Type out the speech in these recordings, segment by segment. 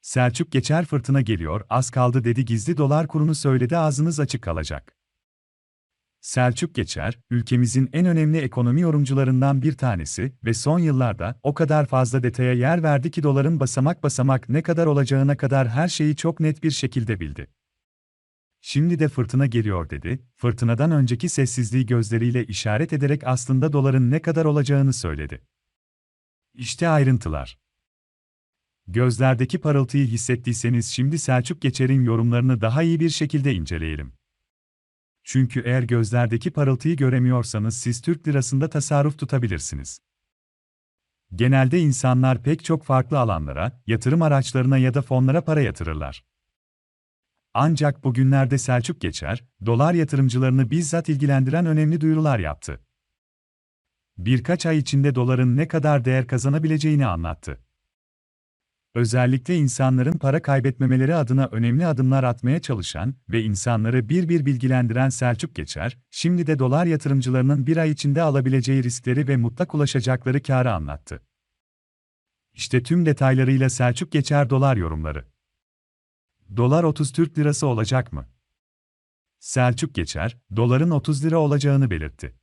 Selçuk geçer fırtına geliyor, az kaldı dedi gizli dolar kurunu söyledi ağzınız açık kalacak. Selçuk Geçer, ülkemizin en önemli ekonomi yorumcularından bir tanesi ve son yıllarda o kadar fazla detaya yer verdi ki doların basamak basamak ne kadar olacağına kadar her şeyi çok net bir şekilde bildi. Şimdi de fırtına geliyor dedi, fırtınadan önceki sessizliği gözleriyle işaret ederek aslında doların ne kadar olacağını söyledi. İşte ayrıntılar. Gözlerdeki parıltıyı hissettiyseniz şimdi Selçuk Geçer'in yorumlarını daha iyi bir şekilde inceleyelim. Çünkü eğer gözlerdeki parıltıyı göremiyorsanız siz Türk lirasında tasarruf tutabilirsiniz. Genelde insanlar pek çok farklı alanlara, yatırım araçlarına ya da fonlara para yatırırlar. Ancak bugünlerde Selçuk Geçer, dolar yatırımcılarını bizzat ilgilendiren önemli duyurular yaptı. Birkaç ay içinde doların ne kadar değer kazanabileceğini anlattı. Özellikle insanların para kaybetmemeleri adına önemli adımlar atmaya çalışan ve insanları bir bir bilgilendiren Selçuk Geçer, şimdi de dolar yatırımcılarının bir ay içinde alabileceği riskleri ve mutlak ulaşacakları kârı anlattı. İşte tüm detaylarıyla Selçuk Geçer dolar yorumları. Dolar 30 Türk lirası olacak mı? Selçuk Geçer, doların 30 lira olacağını belirtti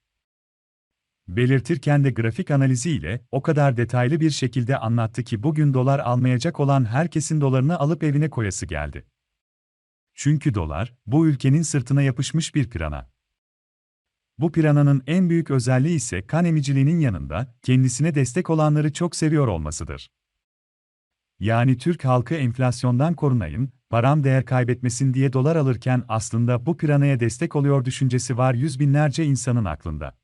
belirtirken de grafik analizi ile o kadar detaylı bir şekilde anlattı ki bugün dolar almayacak olan herkesin dolarını alıp evine koyası geldi. Çünkü dolar, bu ülkenin sırtına yapışmış bir pirana. Bu pirananın en büyük özelliği ise kan emiciliğinin yanında kendisine destek olanları çok seviyor olmasıdır. Yani Türk halkı enflasyondan korunayım, param değer kaybetmesin diye dolar alırken aslında bu piranaya destek oluyor düşüncesi var yüz binlerce insanın aklında.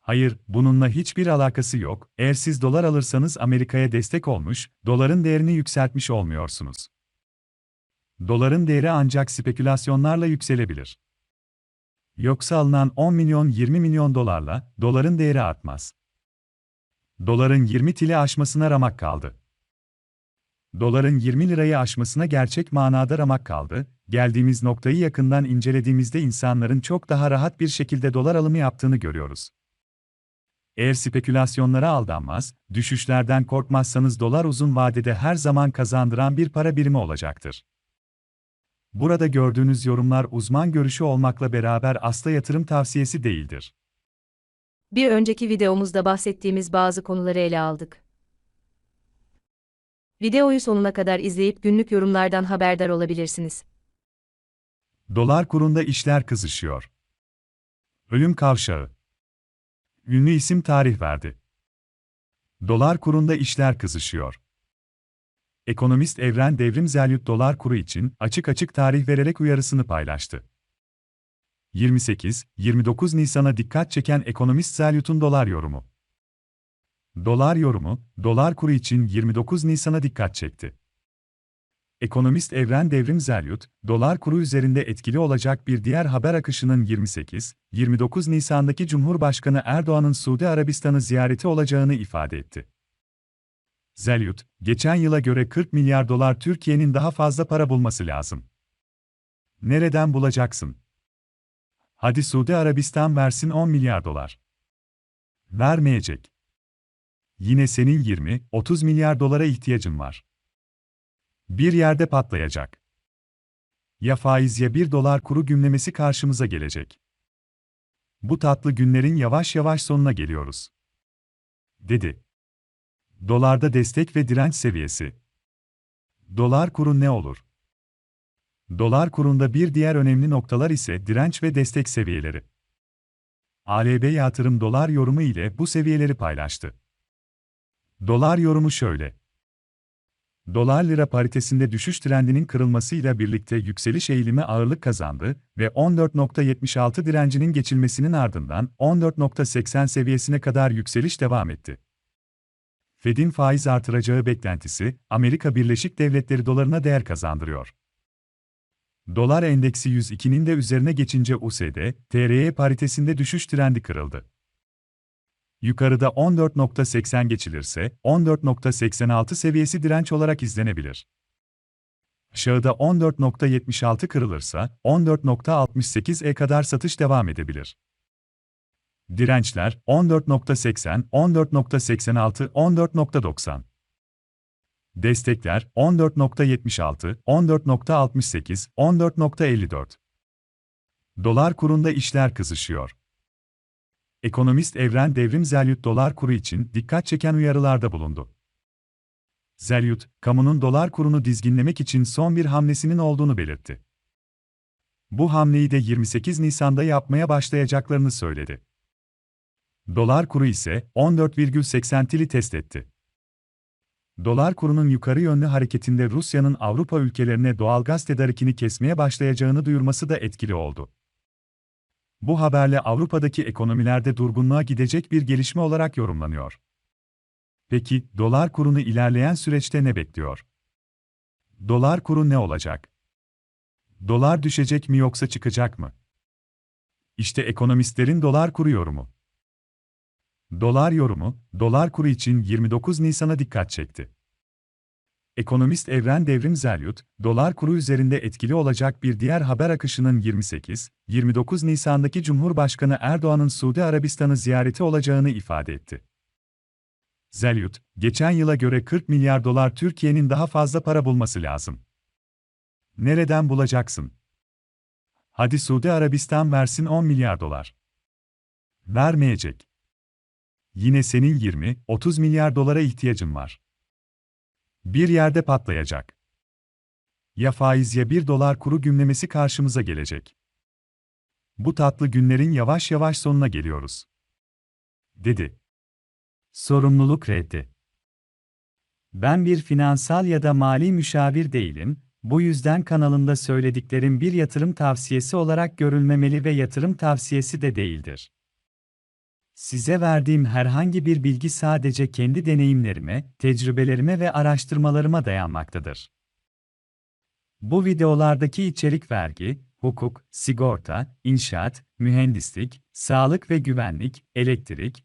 Hayır, bununla hiçbir alakası yok. Eğer siz dolar alırsanız Amerika'ya destek olmuş, doların değerini yükseltmiş olmuyorsunuz. Doların değeri ancak spekülasyonlarla yükselebilir. Yoksa alınan 10 milyon 20 milyon dolarla doların değeri artmaz. Doların 20 tili aşmasına ramak kaldı. Doların 20 lirayı aşmasına gerçek manada ramak kaldı. Geldiğimiz noktayı yakından incelediğimizde insanların çok daha rahat bir şekilde dolar alımı yaptığını görüyoruz. Eğer spekülasyonlara aldanmaz, düşüşlerden korkmazsanız dolar uzun vadede her zaman kazandıran bir para birimi olacaktır. Burada gördüğünüz yorumlar uzman görüşü olmakla beraber asla yatırım tavsiyesi değildir. Bir önceki videomuzda bahsettiğimiz bazı konuları ele aldık. Videoyu sonuna kadar izleyip günlük yorumlardan haberdar olabilirsiniz. Dolar kurunda işler kızışıyor. Ölüm kavşağı. Ünlü isim tarih verdi. Dolar kurunda işler kızışıyor. Ekonomist Evren Devrim Zelyut dolar kuru için açık açık tarih vererek uyarısını paylaştı. 28-29 Nisan'a dikkat çeken ekonomist Zelyut'un dolar yorumu. Dolar yorumu, dolar kuru için 29 Nisan'a dikkat çekti. Ekonomist Evren Devrim Zelyut, dolar kuru üzerinde etkili olacak bir diğer haber akışının 28-29 Nisan'daki Cumhurbaşkanı Erdoğan'ın Suudi Arabistan'ı ziyareti olacağını ifade etti. Zelyut, geçen yıla göre 40 milyar dolar Türkiye'nin daha fazla para bulması lazım. Nereden bulacaksın? Hadi Suudi Arabistan versin 10 milyar dolar. Vermeyecek. Yine senin 20-30 milyar dolara ihtiyacın var. Bir yerde patlayacak. Ya faiz ya bir dolar kuru gümlemesi karşımıza gelecek. Bu tatlı günlerin yavaş yavaş sonuna geliyoruz. Dedi. Dolarda destek ve direnç seviyesi. Dolar kuru ne olur? Dolar kurunda bir diğer önemli noktalar ise direnç ve destek seviyeleri. ALB yatırım dolar yorumu ile bu seviyeleri paylaştı. Dolar yorumu şöyle. Dolar lira paritesinde düşüş trendinin kırılmasıyla birlikte yükseliş eğilimi ağırlık kazandı ve 14.76 direncinin geçilmesinin ardından 14.80 seviyesine kadar yükseliş devam etti. Fed'in faiz artıracağı beklentisi, Amerika Birleşik Devletleri dolarına değer kazandırıyor. Dolar endeksi 102'nin de üzerine geçince USD, TRY paritesinde düşüş trendi kırıldı. Yukarıda 14.80 geçilirse, 14.86 seviyesi direnç olarak izlenebilir. Aşağıda 14.76 kırılırsa, 14.68'e kadar satış devam edebilir. Dirençler 14.80, 14.86, 14.90. Destekler 14.76, 14.68, 14.54. Dolar kurunda işler kızışıyor. Ekonomist Evren Devrim Zelyut dolar kuru için dikkat çeken uyarılarda bulundu. Zelyut, kamunun dolar kurunu dizginlemek için son bir hamlesinin olduğunu belirtti. Bu hamleyi de 28 Nisan'da yapmaya başlayacaklarını söyledi. Dolar kuru ise 14,80'li test etti. Dolar kurunun yukarı yönlü hareketinde Rusya'nın Avrupa ülkelerine doğalgaz tedarikini kesmeye başlayacağını duyurması da etkili oldu. Bu haberle Avrupa'daki ekonomilerde durgunluğa gidecek bir gelişme olarak yorumlanıyor. Peki, dolar kurunu ilerleyen süreçte ne bekliyor? Dolar kuru ne olacak? Dolar düşecek mi yoksa çıkacak mı? İşte ekonomistlerin dolar kuru yorumu. Dolar yorumu, dolar kuru için 29 Nisan'a dikkat çekti. Ekonomist Evren Devrim Zelyut, dolar kuru üzerinde etkili olacak bir diğer haber akışının 28-29 Nisan'daki Cumhurbaşkanı Erdoğan'ın Suudi Arabistan'ı ziyareti olacağını ifade etti. Zelyut, geçen yıla göre 40 milyar dolar Türkiye'nin daha fazla para bulması lazım. Nereden bulacaksın? Hadi Suudi Arabistan versin 10 milyar dolar. Vermeyecek. Yine senin 20-30 milyar dolara ihtiyacın var. Bir yerde patlayacak. Ya faiz ya 1 dolar kuru gümlemesi karşımıza gelecek. Bu tatlı günlerin yavaş yavaş sonuna geliyoruz. Dedi. Sorumluluk reddi. Ben bir finansal ya da mali müşavir değilim, bu yüzden kanalımda söylediklerim bir yatırım tavsiyesi olarak görülmemeli ve yatırım tavsiyesi de değildir. Size verdiğim herhangi bir bilgi sadece kendi deneyimlerime, tecrübelerime ve araştırmalarıma dayanmaktadır. Bu videolardaki içerik vergi, hukuk, sigorta, inşaat, mühendislik, sağlık ve güvenlik, elektrik,